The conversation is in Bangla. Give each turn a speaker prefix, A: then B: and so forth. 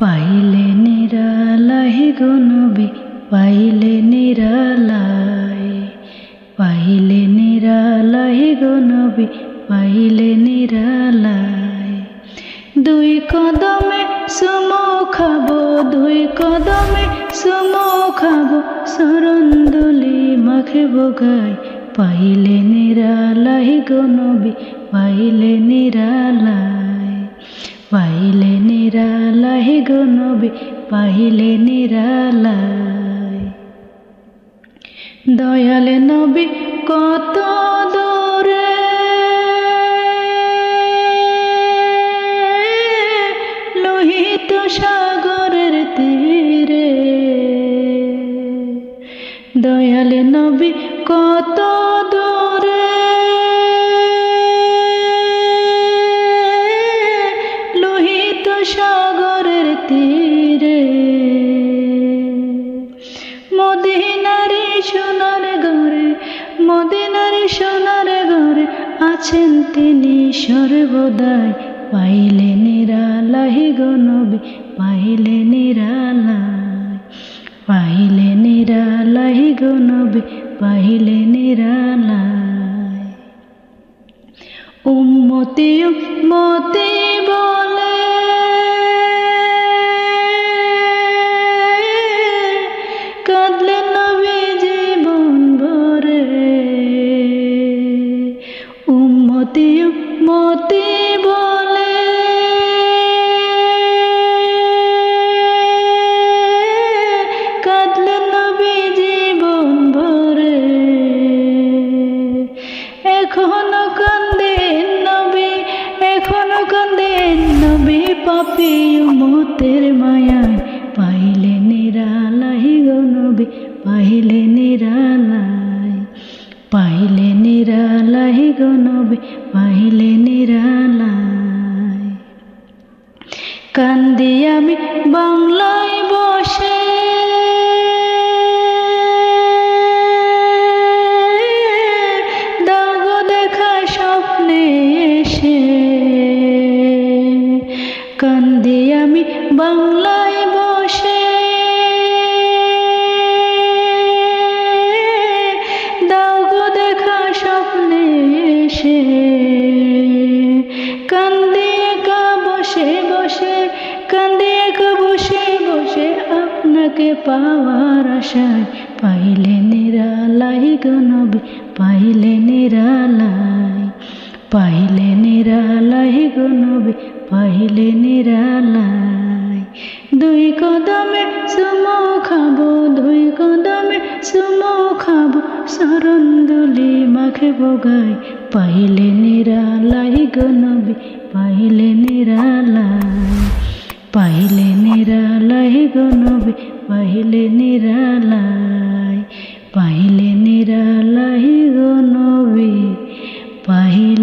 A: পাইলে নিরালাই গো নবী পাইলে নিরালাই পাইলে নিরালাই গো নবী পাইলে নিরালাই দুই কদমে সুমো খাব, দুই কদমে সুমো খাব, সরন্দুলি মাখে বগাই পাইলে নিরালাই গো নবী পাইলে নিরালাই নিরালাই গো নবী, পাহিলে নিরালাই দয়ালে নবী, কত দূরে। লোহিত সাগরের তীরে। দয়ালে নবী, কত সোনার ঘরে, মদিনারে সোনার ঘরে আছেন তিনি সর্বদাই। পাইলে নিরালাই গো নবী পাইলে নিরালাই পাইলে নিরালাই গো নবী পাইলে নিরালাই উম্মতি উম্মতি পাপি উমতের মায়ায় পাইলে নিরালাই গো নবী, পাইলে নিরালাই পাইলে নিরালাই গো নবী, পাইলে নিরালাই। কান্দি আমি বাংলায় বসে। দাগ দেখা স্বপ্নে একা বসে বসে আপনাকে পাওয়ার আশায়। পাইলে নিরালাই গো নবী পাইলে নিরালাই। পাইলে নিরালাই গো পাইলে নিরালাই। দুই কদমে সুমো খাব, দুই কদমে সুমো খাব, সরন্দুলি মাখে বগাই পাইলে নিরালাই গো নবী পাইলে নিরালাই। पहिले निरालाई गनबी पहिले निरालाई पहिले निरालाई गनबी पहिले